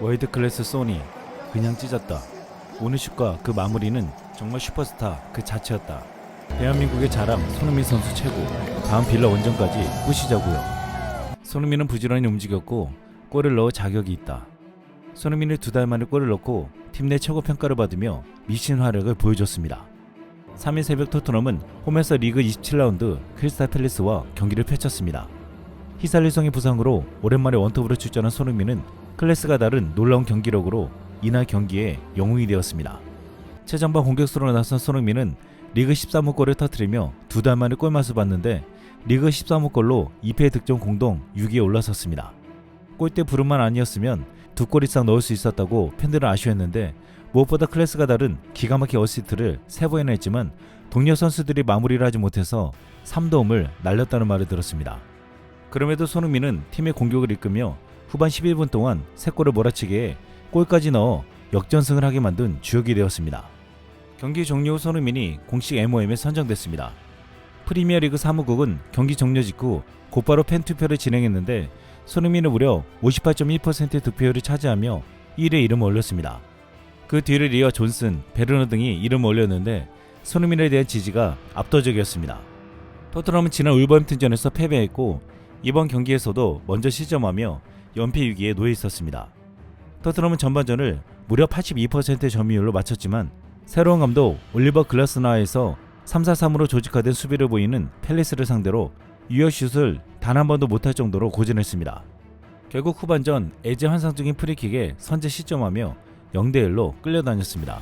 월드 클래스 소니 그냥 찢었다. 오늘 슛과 그 마무리는 정말 슈퍼스타 그 자체였다. 대한민국의 자랑 손흥민 선수 최고. 다음 빌라 원정까지 꾸시자고요. 손흥민은 부지런히 움직였고 골을 넣어 자격이 있다. 손흥민이 두달 만에 골을 넣고 팀 내 최고 평가를 받으며 미친 활약을 보여줬습니다. 3일 새벽 토트넘은 홈에서 리그 27라운드 크리스탈 팰리스와 경기를 펼쳤습니다. 히살리성의 부상으로 오랜만에 원톱으로 출전한 손흥민은 클래스가 다른 놀라운 경기력으로 이날 경기에 영웅이 되었습니다. 최전방 공격수로 나선 손흥민은 리그 13호 골을 터뜨리며 두 달 만에 골맛을 봤는데 리그 13호 골로 2패 득점 공동 6위에 올라섰습니다. 골대 부름만 아니었으면 두 골 이상 넣을 수 있었다고 팬들은 아쉬워했는데 무엇보다 클래스가 다른 기가 막힌 어시스트를 세 번이나 했지만 동료 선수들이 마무리를 하지 못해서 3도움을 날렸다는 말을 들었습니다. 그럼에도 손흥민은 팀의 공격을 이끌며 후반 11분 동안 3골을 몰아치게 해 골까지 넣어 역전승을 하게 만든 주역이 되었습니다. 경기 종료 후 손흥민이 공식 MOM에 선정됐습니다. 프리미어리그 사무국은 경기 종료 직후 곧바로 팬 투표를 진행했는데 손흥민은 무려 58.1%의 득표율을 차지하며 1위 이름을 올렸습니다. 그 뒤를 이어 존슨, 베르너 등이 이름을 올렸는데 손흥민에 대한 지지가 압도적이었습니다. 토트넘은 지난 울버햄튼전에서 패배했고 이번 경기에서도 먼저 실점하며 연패 위기에 놓여 있었습니다. 토트넘은 전반전을 무려 82%의 점유율로 마쳤지만 새로운 감독 올리버 글라스나에서 3-4-3으로 조직화된 수비를 보이는 팰리스를 상대로 유효슛을 단 한 번도 못할 정도로 고전했습니다. 결국 후반전 에제 환상적인 프리킥에 선제 실점하며 0대1로 끌려다녔습니다.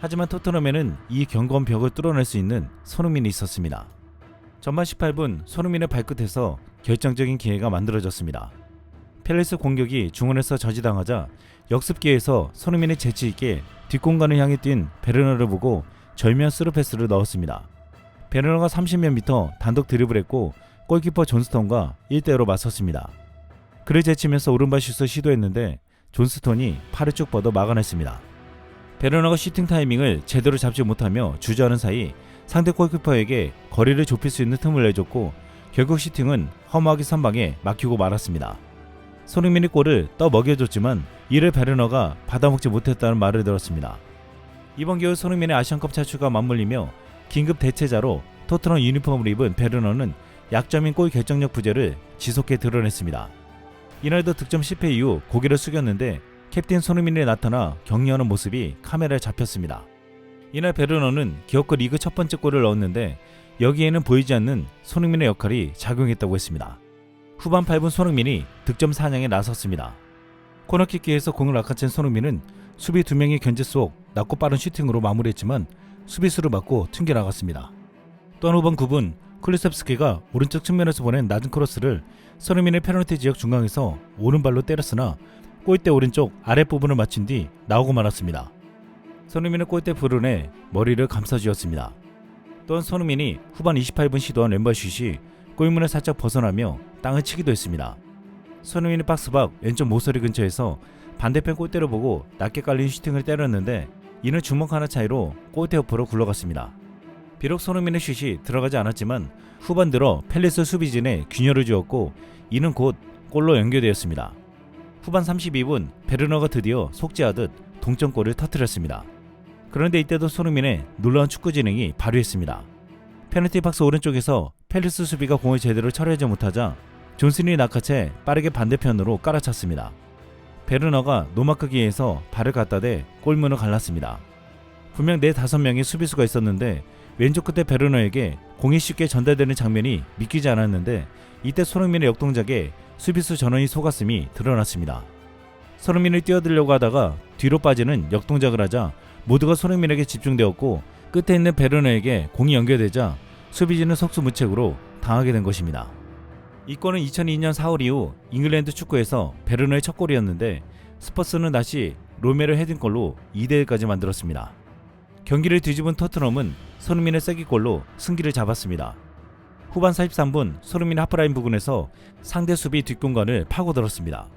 하지만 토트넘에는 이 경건 벽을 뚫어낼 수 있는 손흥민이 있었습니다. 전반 18분 손흥민의 발끝에서 결정적인 기회가 만들어졌습니다. 펠리스 공격이 중원에서 저지당하자 역습기에서 손흥민이 재치있게 뒷공간을 향해 뛴 베르너를 보고 절묘한 스루 패스를 넣었습니다. 베르너가 30몇 미터 단독 드리블했고 골키퍼 존스턴과 1대1로 맞섰습니다. 그를 제치면서 오른발 슛을 시도했는데 존스턴이 팔을 쭉 뻗어 막아냈습니다. 베르너가 슈팅 타이밍을 제대로 잡지 못하며 주저하는 사이 상대 골키퍼에게 거리를 좁힐 수 있는 틈을 내줬고 결국 슈팅은 허무하게 선방에 막히고 말았습니다. 손흥민이 골을 떠 먹여줬지만 이를 베르너가 받아먹지 못했다는 말을 들었습니다. 이번 겨울 손흥민의 아시안컵 차출과 맞물리며 긴급 대체자로 토트넘 유니폼을 입은 베르너는 약점인 골 결정력 부재를 지속해 드러냈습니다. 이날도 득점 실패 이후 고개를 숙였는데 캡틴 손흥민이 나타나 격려하는 모습이 카메라에 잡혔습니다. 이날 베르너는 기어코 리그 첫 번째 골을 넣었는데 여기에는 보이지 않는 손흥민의 역할이 작용했다고 했습니다. 후반 8분 손흥민이 득점 사냥에 나섰습니다. 코너킥기에서 공을 낚아챈 손흥민은 수비 두 명의 견제 속 낮고 빠른 슈팅으로 마무리했지만 수비수를 맞고 튕겨 나갔습니다. 또한 후반 9분 클리셉스키가 오른쪽 측면에서 보낸 낮은 크로스를 손흥민의 페널티 지역 중앙에서 오른발로 때렸으나 골대 오른쪽 아랫부분을 맞춘 뒤 나오고 말았습니다. 손흥민은 골대 불운에 머리를 감싸주었습니다. 또한 손흥민이 후반 28분 시도한 왼발 슛이 골문을 살짝 벗어나며 땅을 치기도 했습니다. 손흥민이 박스 밖 왼쪽 모서리 근처에서 반대편 골대를 보고 낮게 깔린 슈팅을 때렸는데 이는 주먹 하나 차이로 골대 옆으로 굴러갔습니다. 비록 손흥민의 슛이 들어가지 않았지만 후반 들어 펠리스 수비진에 균열을 주었고 이는 곧 골로 연결되었습니다. 후반 32분 베르너가 드디어 속죄하듯 동점골을 터뜨렸습니다. 그런데 이때도 손흥민의 놀라운 축구 진행이 발휘했습니다. 페널티 박스 오른쪽에서 펠리스 수비가 공을 제대로 처리하지 못하자 존슨이 낚아채 빠르게 반대편으로 깔아찼습니다. 베르너가 노마크기에서 발을 갖다 대 골문을 갈랐습니다. 분명 네 다섯 명의 수비수가 있었는데 왼쪽 끝에 베르너에게 공이 쉽게 전달되는 장면이 믿기지 않았는데 이때 손흥민의 역동작에 수비수 전원이 속았음이 드러났습니다. 손흥민을 뛰어들려고 하다가 뒤로 빠지는 역동작을 하자 모두가 손흥민에게 집중되었고 끝에 있는 베르너에게 공이 연결되자 수비진은 속수무책으로 당하게 된 것입니다. 이 골은 2002년 4월 이후 잉글랜드 축구에서 베르너의 첫 골이었는데 스퍼스는 다시 로메르 헤딩골로 2대1까지 만들었습니다. 경기를 뒤집은 토트넘은 손흥민의 쐐기골로 승기를 잡았습니다. 후반 43분 손흥민 하프라인 부근에서 상대 수비 뒷공간을 파고들었습니다.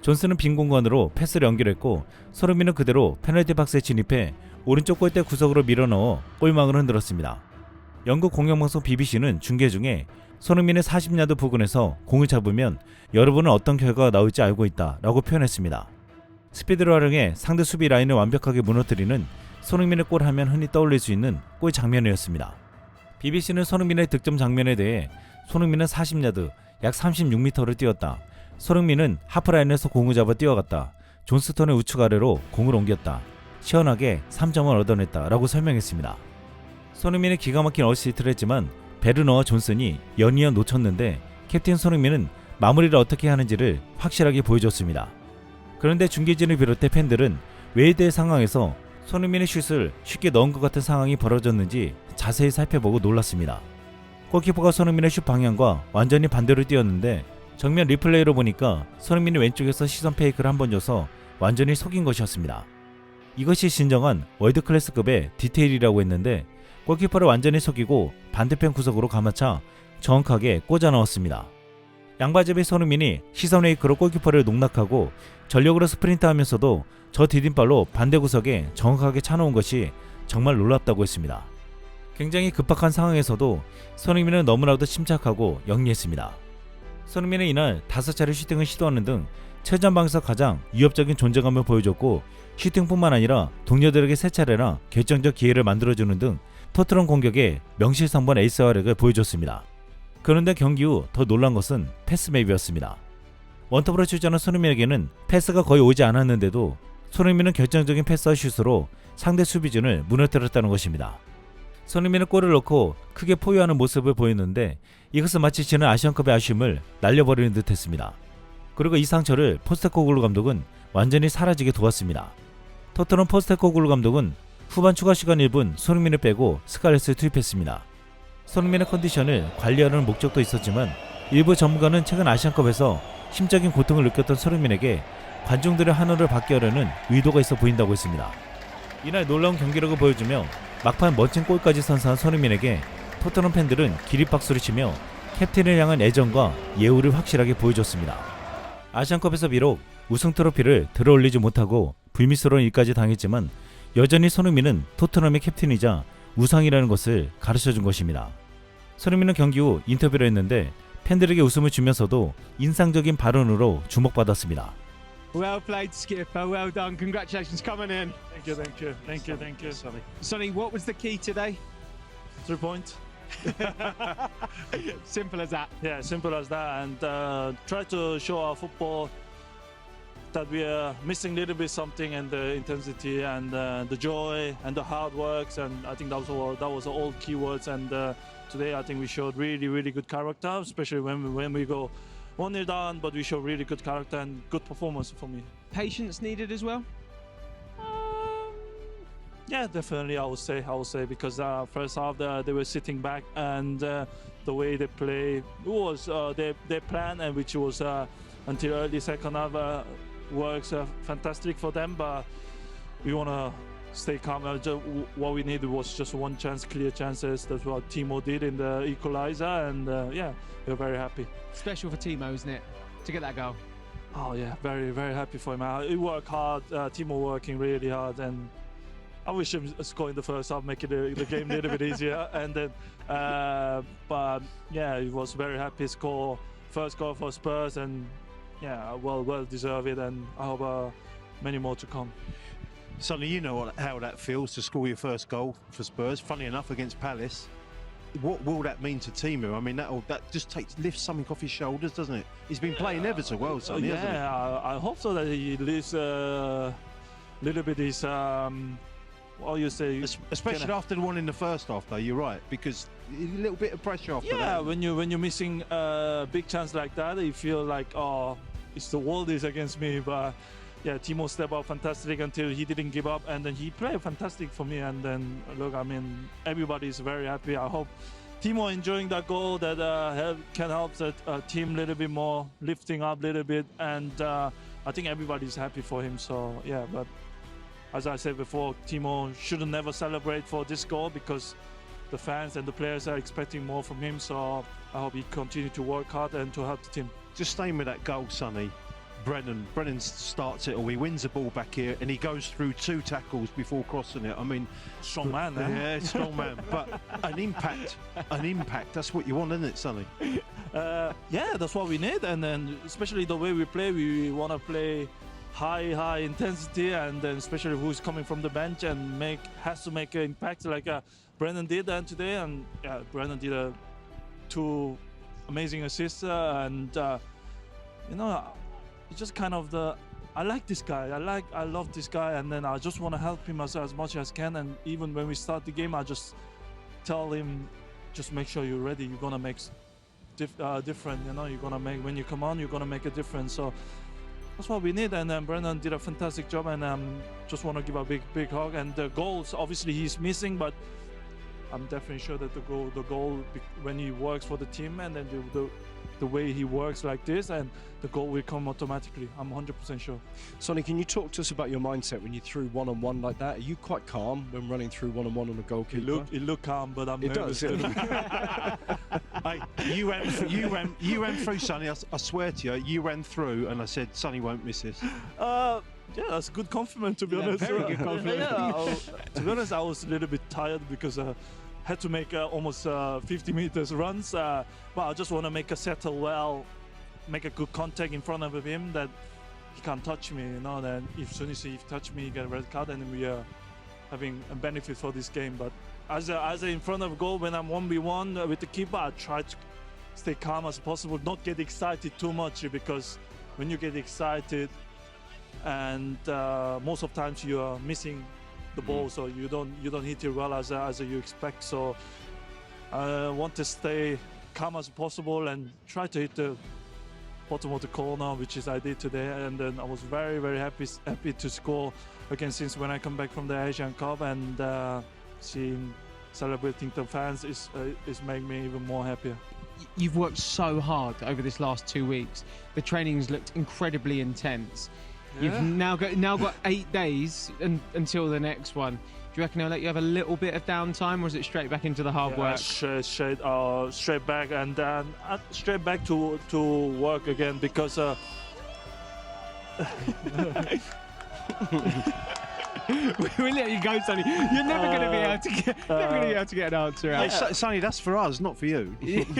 존스는 빈 공간으로 패스를 연결했고 손흥민은 그대로 페널티 박스에 진입해 오른쪽 골대 구석으로 밀어넣어 골망을 흔들었습니다. 영국 공영방송 BBC는 중계 중에 손흥민의 40야드 부근에서 공을 잡으면 여러분은 어떤 결과가 나올지 알고 있다 라고 표현했습니다. 스피드를 활용해 상대 수비 라인을 완벽하게 무너뜨리는 손흥민의 골 하면 흔히 떠올릴 수 있는 골 장면이었습니다. BBC는 손흥민의 득점 장면에 대해 손흥민은 40야드 약 36m를 뛰었다. 손흥민은 하프라인에서 공을 잡아 뛰어갔다. 존스턴의 우측 아래로 공을 옮겼다. 시원하게 3점을 얻어냈다. 라고 설명했습니다. 손흥민이 기가 막힌 어시스트를 했지만 베르너와 존슨이 연이어 놓쳤는데 캡틴 손흥민은 마무리를 어떻게 하는지를 확실하게 보여줬습니다. 그런데 중계진을 비롯해 팬들은 웨이드의 상황에서 손흥민의 슛을 쉽게 넣은 것 같은 상황이 벌어졌는지 자세히 살펴보고 놀랐습니다. 골키퍼가 손흥민의 슛 방향과 완전히 반대로 뛰었는데 정면 리플레이로 보니까 손흥민이 왼쪽에서 시선 페이크를 한 번 줘서 완전히 속인 것이었습니다. 이것이 진정한 월드 클래스급의 디테일이라고 했는데 골키퍼를 완전히 속이고 반대편 구석으로 감아차 정확하게 꽂아 넣었습니다. 양바지의 손흥민이 시선 페이크로 골키퍼를 농락하고 전력으로 스프린트 하면서도 저 디딤발로 반대 구석에 정확하게 차놓은 것이 정말 놀랍다고 했습니다. 굉장히 급박한 상황에서도 손흥민은 너무나도 침착하고 영리했습니다. 손흥민은 이날 다섯 차례 슈팅을 시도하는 등 최전방에서 가장 위협적인 존재감을 보여줬고 슈팅뿐만 아니라 동료들에게 세 차례나 결정적 기회를 만들어주는 등 토트넘 공격에 명실상부한 에이스 활약을 보여줬습니다. 그런데 경기 후 더 놀란 것은 패스맵이었습니다. 원톱으로 출전한 손흥민에게는 패스가 거의 오지 않았는데도 손흥민은 결정적인 패스와 슛으로 상대 수비진을 무너뜨렸다는 것입니다. 손흥민은 골을 넣고 크게 포유하는 모습을 보였는데 이것은 마치 지난 아시안컵의 아쉬움을 날려버리는 듯했습니다. 그리고 이 상처를 포스테코글루 감독은 완전히 사라지게 도왔습니다. 토트넘 포스테코글루 감독은 후반 추가 시간 1분 손흥민을 빼고 스칼렛을 투입했습니다. 손흥민의 컨디션을 관리하는 목적도 있었지만 일부 전문가는 최근 아시안컵에서 심적인 고통을 느꼈던 손흥민에게 관중들의 한호를 받게 하려는 의도가 있어 보인다고 했습니다. 이날 놀라운 경기력을 보여주며 막판 멋진 골까지 선사한 손흥민에게 토트넘 팬들은 기립박수를 치며 캡틴을 향한 애정과 예우를 확실하게 보여줬습니다. 아시안컵에서 비록 우승 트로피를 들어올리지 못하고 불미스러운 일까지 당했지만 여전히 손흥민은 토트넘의 캡틴이자 우상이라는 것을 가르쳐 준 것입니다. 손흥민은 경기 후 인터뷰를 했는데 팬들에게 웃음을 주면서도 인상적인 발언으로 주목받았습니다. Well played, Skipper. Well done. Congratulations coming in. Thank you, thank you, thank you, thank you. Sorry. Sonny, what was the key today? Three points. Simple as that. Yeah, simple as that. And uh, try to show our football that we are missing a little bit something and the intensity and uh, the joy and the hard works. And I think that was all, that was all keywords. And uh, today I think we showed really, really good character, especially when we, when we go one nil down. But we show really good character and good performance for me. Patience needed as well. Um, yeah, definitely. I would say. I would say because uh, first half uh, they were sitting back and uh, the way they play was uh, their their plan, and which was uh, until early second half uh, works uh, fantastic for them. But we want to stay calm. Uh, ju- what we needed was just one chance, clear chances. That's what Timo did in the equalizer, and uh, yeah, we're very happy. Special for Timo, isn't it? To get that goal. Oh yeah, very very happy for him. Uh, he worked hard. Uh, Timo working really hard, and I wish him scoring the first half, make it the, the game a little bit easier. And then, uh, but yeah, he was very happy. Score first goal for Spurs, and yeah, well well deserved. And I hope uh, many more to come. Sonny, you know what, how that feels to score your first goal for Spurs. Funny enough, against Palace. What will that mean to Timu? I mean, that that just takes lifts something off his shoulders, doesn't it? He's been playing ever so well, Sonny, hasn't he? yeah, I, I hope so that he lifts a little bit his um, what you say. Especially after the one in the first half, though. You're right because a little bit of pressure after Yeah, that. when you when you're missing a big chance like that, you feel like oh, it's the world is against me. But yeah, Timo stepped up fantastic until he didn't give up, and then he played fantastic for me. And then look, I mean, everybody's very happy. I hope Timo enjoying that goal that uh, help, can help the uh, team a little bit more, lifting up a little bit, and uh, I think everybody's happy for him. So yeah, but as I said before, Timo shouldn't never celebrate for this goal because the fans and the players are expecting more from him. So I hope he continue to work hard and to help the team. Just staying with that goal, Sonny. Brennan, Brennan starts it or He wins the ball back here, and he goes through two tackles before crossing it. I mean, Strong man, eh? yeah, strong man. But an impact, an impact. That's what you want, isn't it, Sonny? Uh, yeah, that's what we need, and then especially the way we play, we want to play high high intensity and then especially who's coming from the bench and make has to make an impact like uh, Brennan did and today and yeah Brennan did a two amazing assists uh, and uh, you know it's just kind of the I like this guy I like I love this guy and then I just want to help him as, as much as I can and even when we start the game I just tell him just make sure you're ready you're gonna make dif- uh, different you know you're gonna make when you come on you're gonna make a difference so that's what we need. And um, Brendan did a fantastic job, and um, just want to give a big, big hug. And the goals, obviously, he's missing, but I'm definitely sure that the goal, the goal, when he works for the team, and then the, the, the way he works like this, and the goal will come automatically. I'm 100% sure. Sonny, can you talk to us about your mindset when you threw one on one like that? Are you quite calm when running through one on one on a goalkeeper? It look, it look calm, but I'm It nervous. does, yeah. bit. Hey, you went, you went, you went through, Sonny. I swear to you, you went through, and I said, Sonny won't miss this. Uh, yeah, that's a good compliment to be Yeah, honest. very good compliment. Yeah, I- to be honest, I was a little bit tired because I had to make uh, almost uh, 50 meters runs. Uh, but I just want to make a settle well, make a good contact in front of him that he can't touch me. You know, then if soon as he touch me, he get a red card, and we are having a benefit for this game. But as a, as a in front of goal when I'm one v one with the keeper, I try to stay calm as possible, not get excited too much because when you get excited and uh, most of times you are missing the ball so you don't you don't hit it well as, as you expect so I want to stay calm as possible and try to hit the bottom of the corner which is I did today and then I was very very happy happy to score again since when I come back from the Asian Cup and uh, seeing celebrating the fans is uh, is making me even more happier You've worked so hard over this last two weeks. The training's looked incredibly intense. You've now got now got eight days un, until the next one. Do you reckon they'll let you have a little bit of downtime, or is it straight back into the hard Yeah, work? Straight, straight, uh, straight back, and then uh, straight back to to work again because uh, we let you go, Sonny. You're never going to be able to get, never going to be able to get an answer Hey, out. Son- Sonny, that's for us, not for you.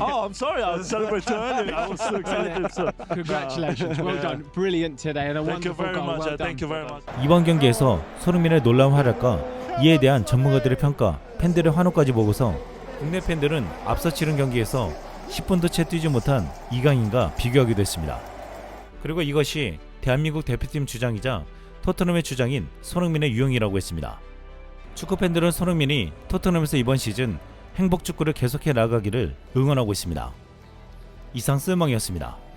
oh, I'm sorry, I was celebrating early. I was so excited. So. Congratulations, well done, brilliant today, and a Thank you wonderful very goal. much. Well uh, thank you done. very much. 이번 경기에서 손흥민의 놀라운 활약과 이에 대한 전문가들의 평가, 팬들의 환호까지 보고서 국내 팬들은 앞서 치른 경기에서 10분도 채 뛰지 못한 이강인과 비교하기도 했습니다. 그리고 이것이 대한민국 대표팀 주장이자 토트넘의 주장인 손흥민의 유형이라고 했습니다. 축구 팬들은 손흥민이 토트넘에서 이번 시즌 행복 축구를 계속해 나가기를 응원하고 있습니다. 이상 쓸멍이었습니다.